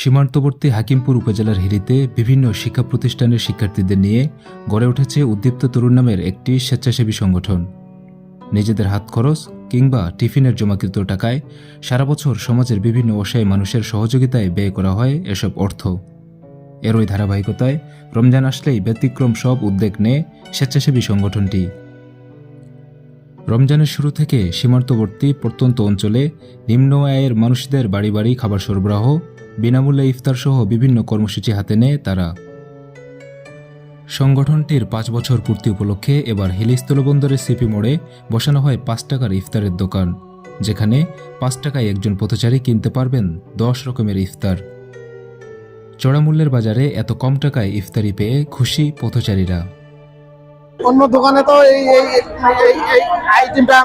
সীমান্তবর্তী হাকিমপুর উপজেলার হিরিতে বিভিন্ন শিক্ষা প্রতিষ্ঠানের শিক্ষার্থীদের নিয়ে গড়ে উঠেছে উদ্দীপ্ত তরুণ নামের একটি স্বেচ্ছাসেবী সংগঠন। নিজেদের হাত খরচ কিংবা টিফিনের জমাকৃত টাকায় সারা বছর সমাজের বিভিন্ন অসহায় মানুষের সহযোগিতায় ব্যয় করা হয় এসব অর্থ। এরই ধারাবাহিকতায় রমজান আসলেই ব্যতিক্রম সব উদ্যোগ নেয় স্বেচ্ছাসেবী সংগঠনটি। রমজানের শুরু থেকে সীমান্তবর্তী প্রত্যন্ত অঞ্চলে নিম্ন আয়ের মানুষদের বাড়ি বাড়ি খাবার সরবরাহ, বিনামূল্যে ইফতার সহ বিভিন্ন কর্মসূচি হাতে নেয় তারা। সংগঠনটির পাঁচ বছর পূর্তি উপলক্ষে এবার হিলিস্থলবন্দরের সিপি মোড়ে বসানো হয় পাঁচ টাকার ইফতারের দোকান, যেখানে পাঁচ টাকায় একজন পথচারী কিনতে পারবেন দশ রকমের ইফতার। চড়া মূল্যের বাজারে এত কম টাকায় ইফতারি পেয়ে খুশি পথচারীরা। অন্য দোকানে তো এই এই আইটেমটা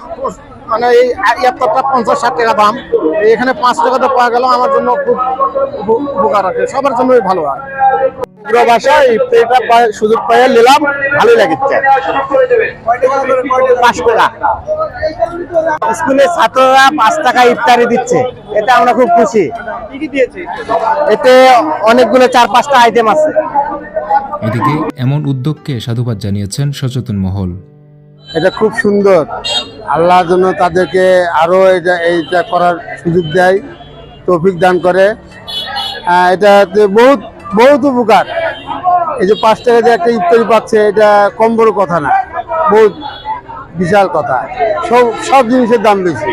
মানে এই ইয়াত্তরটা পঞ্চাশ ষাট টাকা দাম। এখানে পাঁচ টাকাতে পাওয়া গেল, আমার জন্য খুব উপ- উপকার আছে। সবার জন্যই ভালো হয়। সুযোগ নিলাম, ভালোই স্কুলের ছাত্ররা পাঁচ টাকা দিচ্ছে। আমরা খুব খুশি। এতে অনেকগুলো চার পাঁচটা আইটেম আছে। এদিকে এমন উদ্যোগকে সাধুবাদ জানিয়েছেন সচেতন মহল। এটা খুব সুন্দর। আল্লাহ জন্য তাদেরকে আরও এটা এইটা করার সুযোগ দেয় তৌফিক দান করে। এটা বহুত বহুত উপকার। এই যে পাঁচ টাকা দিয়ে একটা ইফতারি পাচ্ছে এটা কম বড় কথা না। বহুত বিশাল কথা। সব সব জিনিসের দাম বেশি।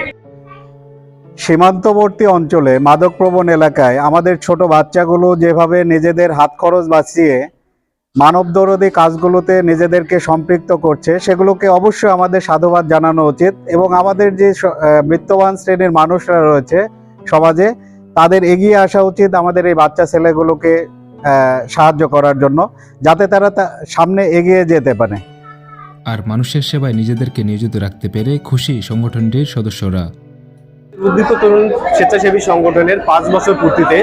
সীমান্তবর্তী অঞ্চলে মাদকপ্রবণ এলাকায় আমাদের ছোট বাচ্চাগুলো যেভাবে নিজেদের হাত খরচ বাঁচিয়ে মানবদরদী কাজগুলোতে নিজেদেরকে সম্পৃক্ত করছে সেগুলোকে অবশ্যই আমাদের সাধুবাদ জানানো উচিত এবং আমাদের যে মৃত্যবান শ্রেণির মানুষরা রয়েছে সমাজে তাদের এগিয়ে আসা উচিত আমাদের এই বাচ্চা ছেলেগুলোকে আহ, সাহায্য করার জন্য যাতে তারা তা- সামনে এগিয়ে যেতে পারে। আর মানুষের সেবায় নিজেদেরকে নিয়োজিত রাখতে পেরে খুশি সংগঠনটির সদস্যরা। উদ্দিত তরুণ স্বেচ্ছাসেবী সংগঠনের পাঁচ বছর পূর্তিতে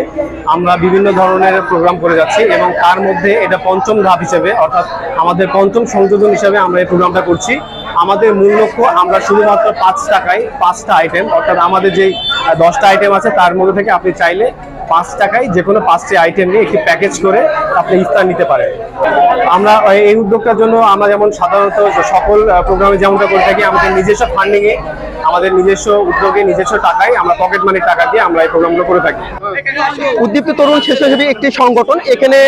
আমরা বিভিন্ন ধরনের প্রোগ্রাম করে যাচ্ছি এবং তার মধ্যে এটা পঞ্চম ধাপ হিসেবে, অর্থাৎ আমাদের পঞ্চম সংযোজন হিসেবে আমরা এই প্রোগ্রামটা করছি। আমাদের মূল লক্ষ্য, আমরা শুধুমাত্র পাঁচ টাকায় পাঁচটা আইটেম অর্থাৎ আমাদের যেই দশটা আইটেম আছে, তার মধ্যে থেকে আপনি চাইলে পাঁচ টাকায় যে কোনো পাঁচটি আইটেম নিয়ে একটি প্যাকেজ করে আপনি ইফতার নিতে পারেন। আমরা এই উদ্যোগটার জন্য আমরা যেমন সাধারণত সকল প্রোগ্রামে যেমনটা করে থাকি, আমাদের নিজস্ব ফান্ডিংয়ে আমাদের নিজস্ব উদ্যোগে নিজস্ব টাকায় আমরা পকেট মানির টাকা দিয়ে আমরা এই প্রোগ্রামগুলো করে থাকি। উদ্দীপ্ত তরুণ স্বেচ্ছাসেবী একটি সংগঠন। এখানে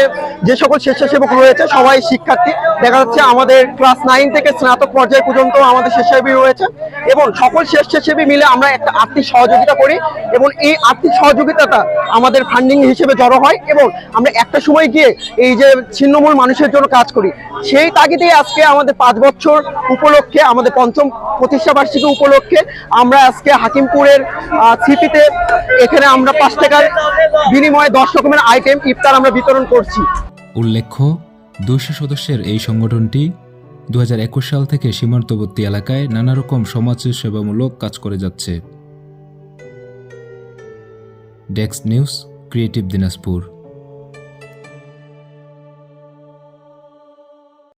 যে সকল স্বেচ্ছাসেবক রয়েছে, সবাই শিক্ষার্থী। দেখা যাচ্ছে আমাদের ক্লাস নাইন থেকে স্নাতক পর্যায় পর্যন্ত আমাদের স্বেচ্ছাসেবী রয়েছে এবং সকল স্বেচ্ছাসেবী মিলে আমরা একটা আর্থিক সহযোগিতা করি এবং এই আর্থিক সহযোগিতাটা আমাদের ফান্ডিং হিসেবে জড়ো হয় এবং আমরা একটা সময় গিয়ে এই যে ছিন্নমূল মানুষের জন্য কাজ করি। সেই তাগিদে আজকে আমাদের পাঁচ বছর উপলক্ষে, আমাদের পঞ্চম প্রতিষ্ঠা বার্ষিকী উপলক্ষে আমরা আজকে হাকিমপুরের স্মৃতিতে এখানে আমরা পাঁচ টাকার বিনিময়ে দশ রকমের আইটেম ইফতার আমরা বিতরণ করছি। উল্লেখ্য, দুইশো সদস্যের এই সংগঠনটি দু হাজার একুশ সাল থেকে সীমান্তবর্তী এলাকায় নানা রকম সমাজ সেবামূলক কাজ করে যাচ্ছে। Desk news creative Dinajpur